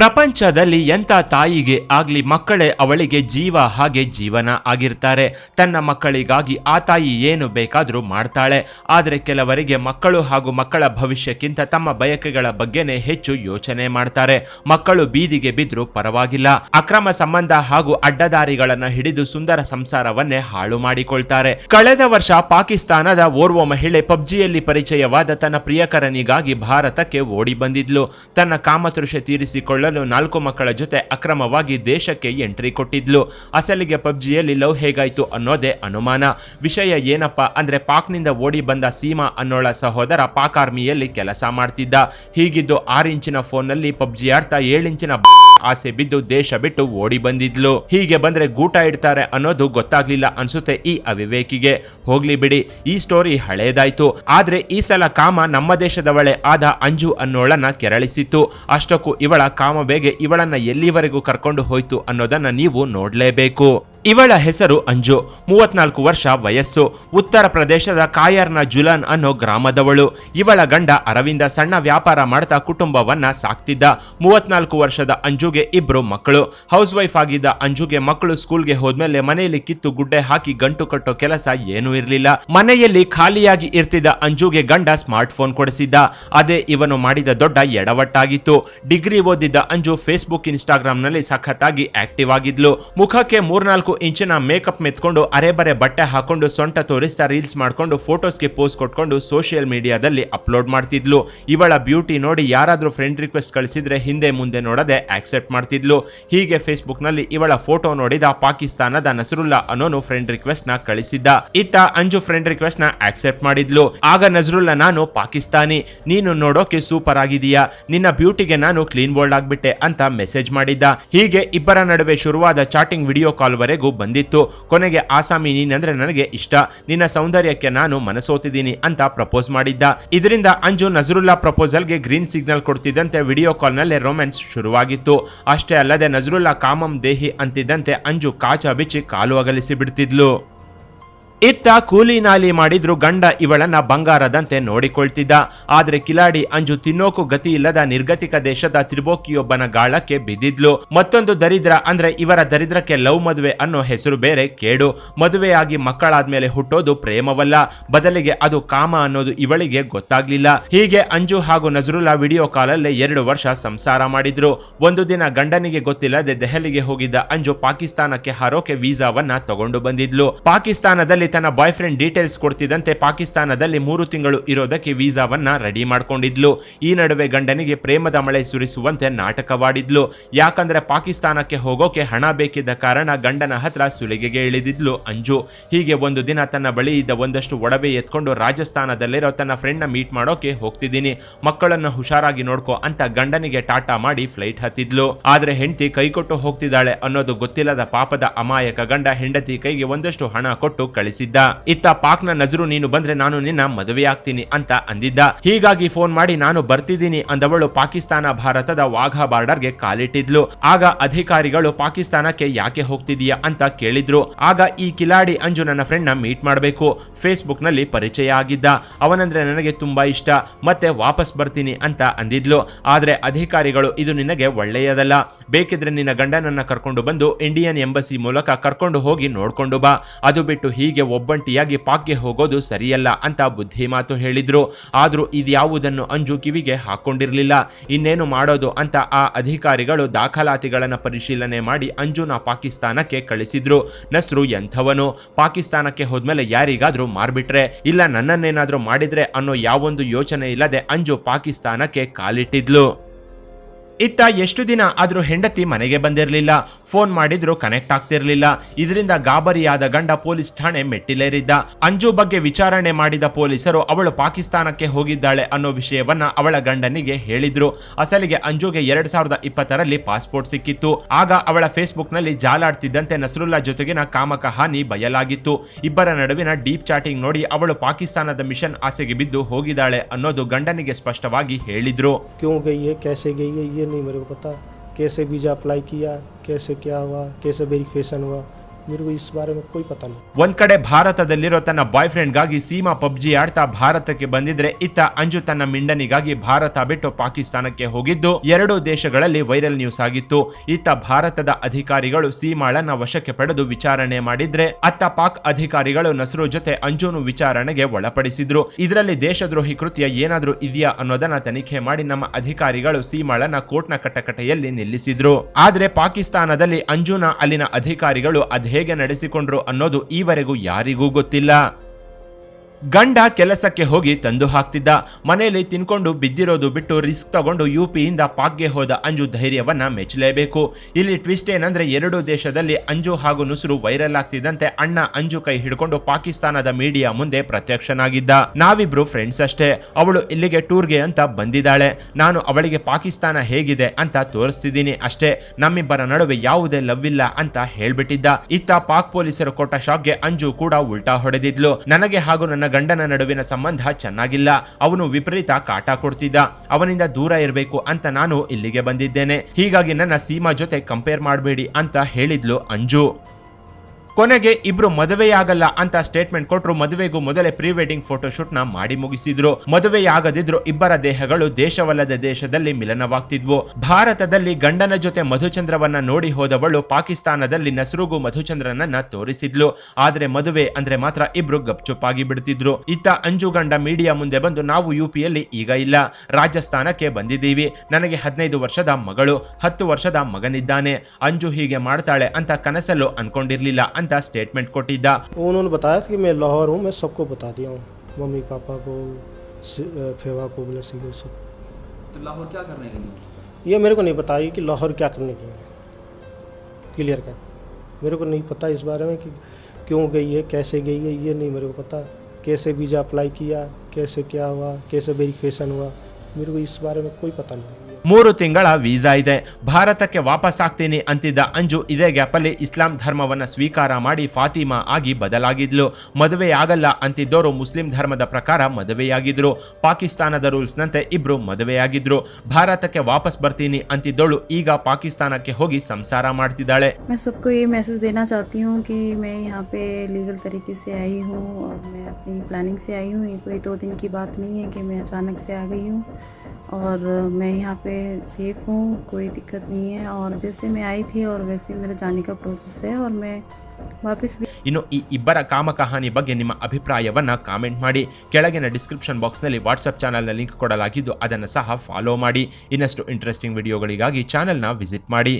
ಪ್ರಪಂಚದಲ್ಲಿ ಎಂಥ ತಾಯಿಗೆ ಆಗಲಿ ಮಕ್ಕಳೇ ಅವಳಿಗೆ ಜೀವ ಹಾಗೆ ಜೀವನ ಆಗಿರ್ತಾರೆ. ತನ್ನ ಮಕ್ಕಳಿಗಾಗಿ ಆ ತಾಯಿ ಏನು ಬೇಕಾದರೂ ಮಾಡ್ತಾಳೆ. ಆದರೆ ಕೆಲವರಿಗೆ ಮಕ್ಕಳು ಹಾಗೂ ಮಕ್ಕಳ ಭವಿಷ್ಯಕ್ಕಿಂತ ತಮ್ಮ ಬಯಕೆಗಳ ಬಗ್ಗೆನೇ ಹೆಚ್ಚು ಯೋಚನೆ ಮಾಡ್ತಾರೆ. ಮಕ್ಕಳು ಬೀದಿಗೆ ಬಿದ್ದರೂ ಪರವಾಗಿಲ್ಲ. ಅಕ್ರಮ ಸಂಬಂಧ ಹಾಗೂ ಅಡ್ಡದಾರಿಗಳನ್ನು ಹಿಡಿದು ಸುಂದರ ಸಂಸಾರವನ್ನೇ ಹಾಳು ಮಾಡಿಕೊಳ್ತಾರೆ. ಕಳೆದ ವರ್ಷ ಪಾಕಿಸ್ತಾನದ ಓರ್ವ ಮಹಿಳೆ ಪಬ್ಜಿಯಲ್ಲಿ ಪರಿಚಯವಾದ ತನ್ನ ಪ್ರಿಯಕರನಿಗಾಗಿ ಭಾರತಕ್ಕೆ ಓಡಿ ಬಂದಿದ್ಲು. ತನ್ನ ಕಾಮತೃಷೆ ತೀರಿಸಿಕೊಳ್ಳಲು ನಾಲ್ಕು ಮಕ್ಕಳ ಜೊತೆ ಅಕ್ರಮವಾಗಿ ದೇಶಕ್ಕೆ ಎಂಟ್ರಿ ಕೊಟ್ಟಿದ್ಲು. ಅಸಲಿಗೆ ಪಬ್ಜಿಯಲ್ಲಿ ಲವ್ ಹೇಗಾಯ್ತು ಅನ್ನೋದೇ ಅನುಮಾನ. ವಿಷಯ ಏನಪ್ಪಾ ಅಂದ್ರೆ ಪಾಕ್ನಿಂದ ಓಡಿ ಬಂದ ಸೀಮಾ ಅನ್ನೋಳ ಸಹೋದರ ಪಾಕ್ ಆರ್ಮಿಯಲ್ಲಿ ಕೆಲಸ ಮಾಡ್ತಿದ್ದ. ಹೀಗಿದ್ದು ಆರು ಇಂಚಿನ ಫೋನ್ನಲ್ಲಿ ಪಬ್ಜಿ ಆಡ್ತಾ ಏಳಿಂಚಿನ ಆಸೆ ಬಿದ್ದು ದೇಶ ಬಿಟ್ಟು ಓಡಿ ಬಂದಿದ್ಲು. ಹೀಗೆ ಬಂದ್ರೆ ಗೂಟ ಇಡ್ತಾರೆ ಅನ್ನೋದು ಗೊತ್ತಾಗ್ಲಿಲ್ಲ ಅನ್ಸುತ್ತೆ ಈ ಅವಿವೇಕಿಗೆ. ಹೋಗ್ಲಿ ಬಿಡಿ, ಈ ಸ್ಟೋರಿ ಹಳೇದಾಯ್ತು. ಆದ್ರೆ ಈ ಸಲ ಕಾಮ ನಮ್ಮ ದೇಶದವಳೆ ಆದ ಅಂಜು ಅನ್ನೋಳನ್ನ ಕೆರಳಿಸಿತ್ತು. ಅಷ್ಟಕ್ಕೂ ಇವಳ ಕಾಮ ಬೇಗೆ ಇವಳನ್ನ ಎಲ್ಲಿವರೆಗೂ ಕರ್ಕೊಂಡು ಹೋಯ್ತು ಅನ್ನೋದನ್ನ ನೀವು ನೋಡ್ಲೇಬೇಕು. ಇವಳ ಹೆಸರು ಅಂಜು, ಮೂವತ್ನಾಲ್ಕು ವರ್ಷ ವಯಸ್ಸು. ಉತ್ತರ ಪ್ರದೇಶದ ಕಾಯರ್ನ ಜುಲಾನ್ ಅನ್ನೋ ಗ್ರಾಮದವಳು. ಇವಳ ಗಂಡ ಅರವಿಂದ ಸಣ್ಣ ವ್ಯಾಪಾರ ಮಾಡ್ತಾ ಕುಟುಂಬವನ್ನ ಸಾಕ್ತಿದ್ದ. ಮೂವತ್ನಾಲ್ಕು ವರ್ಷದ ಅಂಜುಗೆ ಇಬ್ರು ಮಕ್ಕಳು. ಹೌಸ್ ವೈಫ್ ಆಗಿದ್ದ ಅಂಜುಗೆ ಮಕ್ಕಳು ಸ್ಕೂಲ್ಗೆ ಹೋದ್ಮೇಲೆ ಮನೆಯಲ್ಲಿ ಕಿತ್ತು ಗುಡ್ಡೆ ಹಾಕಿ ಗಂಟು ಕಟ್ಟೋ ಕೆಲಸ ಏನೂ ಇರಲಿಲ್ಲ. ಮನೆಯಲ್ಲಿ ಖಾಲಿಯಾಗಿ ಇರ್ತಿದ್ದ ಅಂಜುಗೆ ಗಂಡ ಸ್ಮಾರ್ಟ್ ಫೋನ್ ಕೊಡಿಸಿದ್ದ. ಅದೇ ಇವನು ಮಾಡಿದ ದೊಡ್ಡ ಎಡವಟ್ಟಾಗಿತ್ತು. ಡಿಗ್ರಿ ಓದಿದ್ದ ಅಂಜು ಫೇಸ್ಬುಕ್, ಇನ್ಸ್ಟಾಗ್ರಾಮ್ನಲ್ಲಿ ಸಖತ್ತಾಗಿ ಆಕ್ಟಿವ್ ಆಗಿದ್ಲು. ಮುಖಕ್ಕೆ ಮೂರ್ನಾಲ್ಕು ಇಂಚಿನ ಮೇಕಪ್ ಮೆತ್ಕೊಂಡು ಅರೆಬರೆ ಬಟ್ಟೆ ಹಾಕೊಂಡು ಸೊಂಟ ತೋರಿಸ್ತಾ ರೀಲ್ಸ್ ಮಾಡ್ಕೊಂಡು ಫೋಟೋಸ್ಗೆ ಪೋಸ್ಟ್ ಕೊಟ್ಕೊಂಡು ಸೋಷಿಯಲ್ ಮೀಡಿಯಾದಲ್ಲಿ ಅಪ್ಲೋಡ್ ಮಾಡ್ತಿದ್ಲು. ಇವಳ ಬ್ಯೂಟಿ ನೋಡಿ ಯಾರಾದ್ರೂ ಫ್ರೆಂಡ್ ರಿಕ್ವೆಸ್ಟ್ ಕಳಿಸಿದ್ರೆ ಹಿಂದೆ ಮುಂದೆ ನೋಡದೆ ಆಕ್ಸೆಪ್ಟ್ ಮಾಡ್ತಿದ್ಲು. ಹೀಗೆ ಫೇಸ್ಬುಕ್ನಲ್ಲಿ ಇವಳ ಫೋಟೋ ನೋಡಿದ ಪಾಕಿಸ್ತಾನದ ನಸರುಲ್ಲಾ ಅನ್ನೋನು ಫ್ರೆಂಡ್ ರಿಕ್ವೆಸ್ಟ್ನ ಕಳಿಸಿದ್ದ. ಇತ್ತ ಅಂಜು ಫ್ರೆಂಡ್ ರಿಕ್ವೆಸ್ಟ್ನ ಆಕ್ಸೆಪ್ಟ್ ಮಾಡಿದ್ಲು. ಆಗ ನಜರುಲ್ಲಾ ನಾನು ಪಾಕಿಸ್ತಾನಿ. ನೀನು ನೋಡೋಕೆ ಸೂಪರ್ ಆಗಿದೀಯಾ ನಿನ್ನ ಬ್ಯೂಟಿಗೆ ನಾನು ಕ್ಲೀನ್ ಬೋಲ್ಡ್ ಆಗ್ಬಿಟ್ಟೆ ಅಂತ ಮೆಸೇಜ್ ಮಾಡಿದ್ದ. ಹೀಗೆ ಇಬ್ಬರ ನಡುವೆ ಶುರುವಾದ ಚಾಟಿಂಗ್ ವಿಡಿಯೋ ಕಾಲ್ ವರೆಗೂ ಬಂದಿತ್ತು. ಕೊನೆಗೆ, ಆಸಾಮಿ, ನೀನಂದ್ರೆ ನನಗೆ ಇಷ್ಟ. ನಿನ್ನ ಸೌಂದರ್ಯಕ್ಕೆ ನಾನು ಮನಸೋತಿದ್ದೀನಿ ಅಂತ ಪ್ರಪೋಸ್ ಮಾಡಿದ್ದ. ಇದರಿಂದ ಅಂಜು ನಜರುಲ್ಲಾ ಪ್ರಪೋಸಲ್ಗೆ ಗ್ರೀನ್ ಸಿಗ್ನಲ್ ಕೊಡ್ತಿದ್ದಂತೆ ವಿಡಿಯೋ ಕಾಲ್ನಲ್ಲೇ ರೊಮ್ಯಾನ್ಸ್ ಶುರುವಾಗಿತ್ತು. ಅಷ್ಟೇ ಅಲ್ಲದೆ, ನಜರುಲ್ಲಾ ಕಾಮಂ ದೇಹಿ ಅಂತಿದ್ದಂತೆ ಅಂಜು ಕಾಚ ಬಿಚ್ಚಿ ಕಾಲು ಅಗಲಿಸಿ ಬಿಡ್ತಿದ್ಲು. ಇತ್ತ ಕೂಲಿ ನಾಲಿ ಮಾಡಿದ್ರು ಗಂಡ ಇವಳನ್ನ ಬಂಗಾರದಂತೆ ನೋಡಿಕೊಳ್ತಿದ್ದ. ಆದ್ರೆ ಕಿಲಾಡಿ ಅಂಜು ತಿನ್ನೋಕು ಗತಿ ಇಲ್ಲದ ನಿರ್ಗತಿಕ ದೇಶದ ತ್ರಿಬೋಕಿಯೊಬ್ಬನ ಗಾಳಕ್ಕೆ ಬಿದ್ದಿದ್ಲು. ಮತ್ತೊಂದು ದರಿದ್ರ ಅಂದ್ರೆ ಇವರ ದರಿದ್ರಕ್ಕೆ ಲವ್ ಮದುವೆ ಅನ್ನೋ ಹೆಸರು ಬೇರೆ ಕೇಡು. ಮದುವೆಯಾಗಿ ಮಕ್ಕಳಾದ್ಮೇಲೆ ಹುಟ್ಟೋದು ಪ್ರೇಮವಲ್ಲ. ಬದಲಿಗೆ ಅದು ಕಾಮ ಅನ್ನೋದು ಇವಳಿಗೆ ಗೊತ್ತಾಗ್ಲಿಲ್ಲ. ಹೀಗೆ ಅಂಜು ಹಾಗೂ ನಜರುಲ್ಲಾ ವಿಡಿಯೋ ಕಾಲಲ್ಲೇ ಎರಡು ವರ್ಷ ಸಂಸಾರ ಮಾಡಿದ್ರು. ಒಂದು ದಿನ ಗಂಡನಿಗೆ ಗೊತ್ತಿಲ್ಲದೆ ದೆಹಲಿಗೆ ಹೋಗಿದ್ದ ಅಂಜು ಪಾಕಿಸ್ತಾನಕ್ಕೆ ಹಾರೋಕೆ ವೀಸಾವನ್ನ ತಗೊಂಡು ಬಂದಿದ್ಲು. ಪಾಕಿಸ್ತಾನದಲ್ಲಿ ತನ್ನ ಬಾಯ್ ಫ್ರೆಂಡ್ ಡೀಟೇಲ್ಸ್ ಕೊಡ್ತಿದ್ದಂತೆ ಪಾಕಿಸ್ತಾನದಲ್ಲಿ ಮೂರು ತಿಂಗಳು ಇರೋದಕ್ಕೆ ವೀಸಾವನ್ನ ರೆಡಿ ಮಾಡ್ಕೊಂಡಿದ್ಲು. ಈ ನಡುವೆ ಗಂಡನಿಗೆ ಪ್ರೇಮದ ಮಳೆ ಸುರಿಸುವಂತೆ ನಾಟಕವಾಡಿದ್ಲು. ಯಾಕಂದ್ರೆ ಪಾಕಿಸ್ತಾನಕ್ಕೆ ಹೋಗೋಕೆ ಹಣ ಬೇಕಿದ್ದ ಕಾರಣ ಗಂಡನ ಹತ್ರ ಸುಲಿಗೆಗೆ ಇಳಿದಿದ್ಲು ಅಂಜು. ಹೀಗೆ ಒಂದು ದಿನ ತನ್ನ ಬಳಿ ಇದ್ದ ಒಂದಷ್ಟು ಒಡವೆ ಎತ್ಕೊಂಡು ರಾಜಸ್ಥಾನದಲ್ಲಿರೋ ತನ್ನ ಫ್ರೆಂಡ್ನ ಮೀಟ್ ಮಾಡೋಕೆ ಹೋಗ್ತಿದ್ದೀನಿ. ಮಕ್ಕಳನ್ನ ಹುಷಾರಾಗಿ ನೋಡ್ಕೋ ಅಂತ ಗಂಡನಿಗೆ ಟಾಟಾ ಮಾಡಿ ಫ್ಲೈಟ್ ಹತ್ತಿದ್ಲು. ಆದ್ರೆ ಹೆಂಡತಿ ಕೈಕೊಟ್ಟು ಹೋಗ್ತಿದ್ದಾಳೆ ಅನ್ನೋದು ಗೊತ್ತಿಲ್ಲದ ಪಾಪದ ಅಮಾಯಕ ಗಂಡ ಹೆಂಡತಿ ಕೈಗೆ ಒಂದಷ್ಟು ಹಣ ಕೊಟ್ಟು ಕಳಿಸಿದ್ದ, ಇತ್ತ ಪಾಕ್ನ ನಜರು ನೀನು ಬಂದ್ರೆ ನಾನು ನಿನ್ನ ಮದುವೆಯಾಗ್ತೀನಿ ಅಂತ ಅಂದಿದ್ದ. ಹೀಗಾಗಿ ಫೋನ್ ಮಾಡಿ ನಾನು ಬರ್ತಿದ್ದೀನಿ ಅಂದವಳು ಪಾಕಿಸ್ತಾನ ಭಾರತದ ವಾಘಾ ಬಾರ್ಡರ್ಗೆ ಕಾಲಿಟ್ಟಿದ್ಲು. ಆಗ ಅಧಿಕಾರಿಗಳು ಪಾಕಿಸ್ತಾನಕ್ಕೆ ಯಾಕೆ ಹೋಗ್ತಿದೀಯಾ ಅಂತ ಕೇಳಿದ್ರು. ಆಗ ಈ ಕಿಲಾಡಿ ಅಂಜು ನನ್ನ ಫ್ರೆಂಡ್ನ ಮೀಟ್ ಮಾಡಬೇಕು. ಫೇಸ್ಬುಕ್ನಲ್ಲಿ ಪರಿಚಯ ಆಗಿದ್ದ. ಅವನಂದ್ರೆ ನನಗೆ ತುಂಬಾ ಇಷ್ಟ. ಮತ್ತೆ ವಾಪಸ್ ಬರ್ತೀನಿ ಅಂತ ಅಂದಿದ್ಲು. ಆದ್ರೆ ಅಧಿಕಾರಿಗಳು ಇದು ನಿನಗೆ ಒಳ್ಳೆಯದಲ್ಲ. ಬೇಕಿದ್ರೆ ನಿನ್ನ ಗಂಡನನ್ನ ಕರ್ಕೊಂಡು ಬಂದು ಇಂಡಿಯನ್ ಎಂಬಸಿ ಮೂಲಕ ಕರ್ಕೊಂಡು ಹೋಗಿ ನೋಡ್ಕೊಂಡು ಬಾ. ಅದು ಬಿಟ್ಟು ಹೀಗೆ ಒಬ್ಬಂಟಿಯಾಗಿ ಪಾಕ್ಗೆ ಹೋಗೋದು ಸರಿಯಲ್ಲ ಅಂತ ಬುದ್ಧಿ ಮಾತು ಹೇಳಿದ್ರು. ಆದ್ರೂ ಇದ್ಯಾವುದನ್ನು ಅಂಜು ಕಿವಿಗೆ ಹಾಕೊಂಡಿರಲಿಲ್ಲ. ಇನ್ನೇನು ಮಾಡೋದು ಅಂತ ಆ ಅಧಿಕಾರಿಗಳು ದಾಖಲಾತಿಗಳನ್ನು ಪರಿಶೀಲನೆ ಮಾಡಿ ಅಂಜುನ ಪಾಕಿಸ್ತಾನಕ್ಕೆ ಕಳಿಸಿದ್ರು. ನಸ್ರು ಎಂಥವನು? ಪಾಕಿಸ್ತಾನಕ್ಕೆ ಹೋದ್ಮೇಲೆ ಯಾರಿಗಾದ್ರೂ ಮಾರ್ಬಿಟ್ರೆ? ಇಲ್ಲ ನನ್ನನ್ನೇನಾದ್ರೂ ಮಾಡಿದ್ರೆ ಅನ್ನೋ ಯಾವೊಂದು ಯೋಚನೆ ಇಲ್ಲದೆ ಅಂಜು ಪಾಕಿಸ್ತಾನಕ್ಕೆ ಕಾಲಿಟ್ಟಿದ್ಲು. ಇತ್ತ ಎಷ್ಟು ದಿನ ಆದರೂ ಹೆಂಡತಿ ಮನೆಗೆ ಬಂದಿರಲಿಲ್ಲ. ಫೋನ್ ಮಾಡಿದ್ರು ಕನೆಕ್ಟ್ ಆಗ್ತಿರ್ಲಿಲ್ಲ. ಇದರಿಂದ ಗಾಬರಿಯಾದ ಗಂಡ ಪೊಲೀಸ್ ಠಾಣೆ ಮೆಟ್ಟಿಲೇರಿದ್ದ. ಅಂಜು ಬಗ್ಗೆ ವಿಚಾರಣೆ ಮಾಡಿದ ಪೊಲೀಸರು ಅವಳು ಪಾಕಿಸ್ತಾನಕ್ಕೆ ಹೋಗಿದ್ದಾಳೆ ಅನ್ನೋ ವಿಷಯವನ್ನ ಅವಳ ಗಂಡನಿಗೆ ಹೇಳಿದ್ರು. ಅಸಲಿಗೆ ಅಂಜುಗೆ ಎರಡ್ ಸಾವಿರದ ಇಪ್ಪತ್ತರಲ್ಲಿ ಪಾಸ್ಪೋರ್ಟ್ ಸಿಕ್ಕಿತ್ತು. ಆಗ ಅವಳ ಫೇಸ್ಬುಕ್ನಲ್ಲಿ ಜಾಲಾಡ್ತಿದ್ದಂತೆ ನಸರುಲ್ಲಾ ಜೊತೆಗಿನ ಕಾಮಕ ಹಾನಿ ಬಯಲಾಗಿತ್ತು. ಇಬ್ಬರ ನಡುವಿನ ಡೀಪ್ ಚಾಟಿಂಗ್ ನೋಡಿ ಅವಳು ಪಾಕಿಸ್ತಾನದ ಮಿಷನ್ ಆಸೆಗೆ ಬಿದ್ದು ಹೋಗಿದ್ದಾಳೆ ಅನ್ನೋದು ಗಂಡನಿಗೆ ಸ್ಪಷ್ಟವಾಗಿ ಹೇಳಿದ್ರು. नहीं मेरे को पता। कैसे वीज़ा अप्लाई किया कैसे क्या हुआ कैसे वेरीफिकेशन हुआ। मेरे को इस बारे में कोई पता नहीं ಒಂದ್ ಕಡೆ ಭಾರತದಲ್ಲಿರೋ ತನ್ನ ಬಾಯ್ ಫ್ರೆಂಡ್ಗಾಗಿ ಸೀಮಾ ಪಬ್ಜಿ ಆಡ್ತಾ ಭಾರತಕ್ಕೆ ಬಂದಿದ್ರೆ ಇತ್ತ ಅಂಜು ತನ್ನ ಮಿಂಡನಿಗಾಗಿ ಭಾರತ ಬಿಟ್ಟು ಪಾಕಿಸ್ತಾನಕ್ಕೆ ಹೋಗಿದ್ದು ಎರಡೂ ದೇಶಗಳಲ್ಲಿ ವೈರಲ್ ನ್ಯೂಸ್ ಆಗಿತ್ತು ಇತ್ತ ಭಾರತದ ಅಧಿಕಾರಿಗಳು ಸೀಮಾಳನ್ನ ವಶಕ್ಕೆ ಪಡೆದು ವಿಚಾರಣೆ ಮಾಡಿದ್ರೆ ಅತ್ತ ಪಾಕ್ ಅಧಿಕಾರಿಗಳು ನಸ್ರು ಜೊತೆ ಅಂಜುನು ವಿಚಾರಣೆಗೆ ಒಳಪಡಿಸಿದ್ರು ಇದರಲ್ಲಿ ದೇಶದ್ರೋಹಿ ಕೃತ್ಯ ಏನಾದ್ರೂ ಇದೆಯಾ ಅನ್ನೋದನ್ನ ತನಿಖೆ ಮಾಡಿ ನಮ್ಮ ಅಧಿಕಾರಿಗಳು ಸೀಮಾಳನ್ನ ಕೋರ್ಟ್ನ ಕಟಕಟೆಯಲ್ಲಿ ನಿಲ್ಲಿಸಿದ್ರು ಆದ್ರೆ ಪಾಕಿಸ್ತಾನದಲ್ಲಿ ಅಂಜುನ ಅಲ್ಲಿನ ಅಧಿಕಾರಿಗಳು ಅದ್ಹೇಗೆ ನಡೆಸಿಕೊಂಡ್ರು ಅನ್ನೋದು ಈವರೆಗೂ ಯಾರಿಗೂ ಗೊತ್ತಿಲ್ಲ. ಗಂಡ ಕೆಲಸಕ್ಕೆ ಹೋಗಿ ತಂದು ಹಾಕ್ತಿದ್ದ. ಮನೆಯಲ್ಲಿ ತಿನ್ಕೊಂಡು ಬಿದ್ದಿರೋದು ಬಿಟ್ಟು ರಿಸ್ಕ್ ತಗೊಂಡು ಯುಪಿಯಿಂದ ಪಾಕ್ಗೆ ಹೋದ ಅಂಜು ಧೈರ್ಯವನ್ನ ಮೆಚ್ಚಲೇಬೇಕು. ಇಲ್ಲಿ ಟ್ವಿಸ್ಟ್ ಏನಂದ್ರೆ ಎರಡು ದೇಶದಲ್ಲಿ ಅಂಜು ಹಾಗೂ ನುಸುರು ವೈರಲ್ ಆಗ್ತಿದ್ದಂತೆ ಅಣ್ಣ ಅಂಜು ಕೈ ಹಿಡ್ಕೊಂಡು ಪಾಕಿಸ್ತಾನದ ಮೀಡಿಯಾ ಮುಂದೆ ಪ್ರತ್ಯಕ್ಷನಾಗಿದ್ದ. ನಾವಿಬ್ರು ಫ್ರೆಂಡ್ಸ್ ಅಷ್ಟೇ. ಅವಳು ಇಲ್ಲಿಗೆ ಟೂರ್ಗೆ ಅಂತ ಬಂದಿದ್ದಾಳೆ. ನಾನು ಅವಳಿಗೆ ಪಾಕಿಸ್ತಾನ ಹೇಗಿದೆ ಅಂತ ತೋರಿಸ್ತಿದ್ದೀನಿ ಅಷ್ಟೇ. ನಮ್ಮಿಬ್ಬರ ನಡುವೆ ಯಾವುದೇ ಲವ್ ಇಲ್ಲ ಅಂತ ಹೇಳ್ಬಿಟ್ಟಿದ್ದ. ಇತ್ತ ಪಾಕ್ ಪೊಲೀಸರು ಕೊಟ್ಟ ಶಾಕ್ಗೆ ಅಂಜು ಕೂಡ ಉಲ್ಟಾ ಹೊಡೆದಿದ್ಲು. ನನಗೆ ಹಾಗೂ ನನ್ನ ಗಂಡನ ನಡುವಿನ ಸಂಬಂಧ ಚೆನ್ನಾಗಿಲ್ಲ. ಅವನು ವಿಪರೀತ ಕಾಟ ಕೊಡ್ತಿದ್ದ. ಅವನಿಂದ ದೂರ ಇರಬೇಕು ಅಂತ ನಾನು ಇಲ್ಲಿಗೆ ಬಂದಿದ್ದೇನೆ. ಹೀಗಾಗಿ ನನ್ನ ಸೀಮಾ ಜೊತೆ ಕಂಪೇರ್ ಮಾಡಬೇಡಿ ಅಂತ ಹೇಳಿದ್ಲು ಅಂಜು. ಕೊನೆಗೆ ಇಬ್ರು ಮದುವೆಯಾಗಲ್ಲ ಅಂತ ಸ್ಟೇಟ್ಮೆಂಟ್ ಕೊಟ್ಟರು ಮದುವೆಗೂ ಮೊದಲೇ ಪ್ರೀ ವೆಡ್ಡಿಂಗ್ ಫೋಟೋಶೂಟ್ನ ಮಾಡಿ ಮುಗಿಸಿದ್ರು. ಮದುವೆಯಾಗದಿದ್ರು ಇಬ್ಬರ ದೇಹಗಳು ದೇಶವಲ್ಲದ ದೇಶದಲ್ಲಿ ಮಿಲನವಾಗ್ತಿದ್ವು. ಭಾರತದಲ್ಲಿ ಗಂಡನ ಜೊತೆ ಮಧುಚಂದ್ರವನ್ನ ನೋಡಿ ಹೋದವಳು ಪಾಕಿಸ್ತಾನದಲ್ಲಿ ನಸ್ರುಗೂ ಮಧುಚಂದ್ರನನ್ನ ತೋರಿಸಿದ್ಲು. ಆದ್ರೆ ಮದುವೆ ಅಂದ್ರೆ ಮಾತ್ರ ಇಬ್ರು ಗಪ್ಚುಪ್ಪಾಗಿ ಬಿಡ್ತಿದ್ರು. ಇತ್ತ ಅಂಜು ಗಂಡ ಮೀಡಿಯಾ ಮುಂದೆ ಬಂದು ನಾವು ಯುಪಿಯಲ್ಲಿ ಈಗ ಇಲ್ಲ. ರಾಜಸ್ಥಾನಕ್ಕೆ ಬಂದಿದ್ದೀವಿ. ನನಗೆ ಹದಿನೈದು ವರ್ಷದ ಮಗಳು, ಹತ್ತು ವರ್ಷದ ಮಗನಿದ್ದಾನೆ. ಅಂಜು ಹೀಗೆ ಮಾಡ್ತಾಳೆ ಅಂತ ಕನಸಲ್ಲೂ ಅನ್ಕೊಂಡಿರ್ಲಿಲ್ಲ ಅಂತ आइंदा स्टेटमेंट को उन्होंने बताया कि मैं लाहौर हूँ मैं सबको बता दिया हूँ। मम्मी पापा को फेवा को ब्लसी सब। तो लाहौर क्या करने के लिए? ये मेरे को नहीं पता कि लाहौर क्या करने के लिए। क्लियर कट मेरे को नहीं पता इस बारे में कि क्यों गई है कैसे गई है ये नहीं मेरे को पता। कैसे वीज़ा अप्लाई किया कैसे क्या हुआ कैसे वेरिफिकेशन हुआ मेरे को इस बारे में कोई पता नहीं। ಮೂರು ತಿಂಗಳ ವೀಸಾ ಇದೆ ಭಾರತಕ್ಕೆ ವಾಪಸ್ ಆಗ್ತೀನಿ ಅಂತಿದ್ದ ಅಂಜು ಇದೇ ಗ್ಯಾಪಲ್ಲಿ ಇಸ್ಲಾಂ ಧರ್ಮವನ್ನ ಸ್ವೀಕಾರ ಮಾಡಿ ಫಾತಿಮಾ ಆಗಿ ಬದಲಾಗಿದ್ಲು ಮದುವೆಯಾಗಲ್ಲ ಅಂತಿದ್ದವರು ಮುಸ್ಲಿಂ ಧರ್ಮದ ಪ್ರಕಾರ ಮದುವೆಯಾಗಿದ್ರು ಪಾಕಿಸ್ತಾನದ ರೂಲ್ಸ್ನಂತೆ ಇಬ್ರು ಮದುವೆಯಾಗಿದ್ರು ಭಾರತಕ್ಕೆ ವಾಪಸ್ ಬರ್ತೀನಿ ಅಂತಿದ್ದವಳು ಈಗ ಪಾಕಿಸ್ತಾನಕ್ಕೆ ಹೋಗಿ ಸಂಸಾರ ಮಾಡ್ತಿದ್ದಾಳೆ मैं सबको ये मैसेज देना चाहती हूँ कि मैं यहाँ पे लीगल तरीके से आई हूँ और मैं अपनी प्लानिंग से आई हूँ ये कोई दो दिन की बात नहीं है कि मैं अचानक से आ गई हूँ और मैं यहाँ पे सेफ़ हूँ कोई दिक्कत नहीं है और जैसे मैं आई थी और वैसे मेरा जाने का प्रोसेस है और मैं वापस भी ಇನ್ನು ಈ ಇಬ್ಬರ ಕಾಮಕಹಾನಿ ಬಗ್ಗೆ ನಿಮ್ಮ ಅಭಿಪ್ರಾಯವನ್ನ ಕಾಮೆಂಟ್ ಮಾಡಿ ಕೆಳಗಿನ ಡಿಸ್ಕ್ರಿಪ್ಷನ್ ಬಾಕ್ಸ್ನಲ್ಲಿ ವಾಟ್ಸ್ಆಪ್ ಚಾನಲ್ನ ಲಿಂಕ್ ಕೊಡಲಾಗಿದ್ದು ಅದನ್ನು ಸಹ ಫಾಲೋ ಮಾಡಿ ಇನ್ನಷ್ಟು ಇಂಟ್ರೆಸ್ಟಿಂಗ್ ವಿಡಿಯೋಗಳಿಗಾಗಿ ಚಾನೆಲ್ನ ವಿಸಿಟ್ ಮಾಡಿ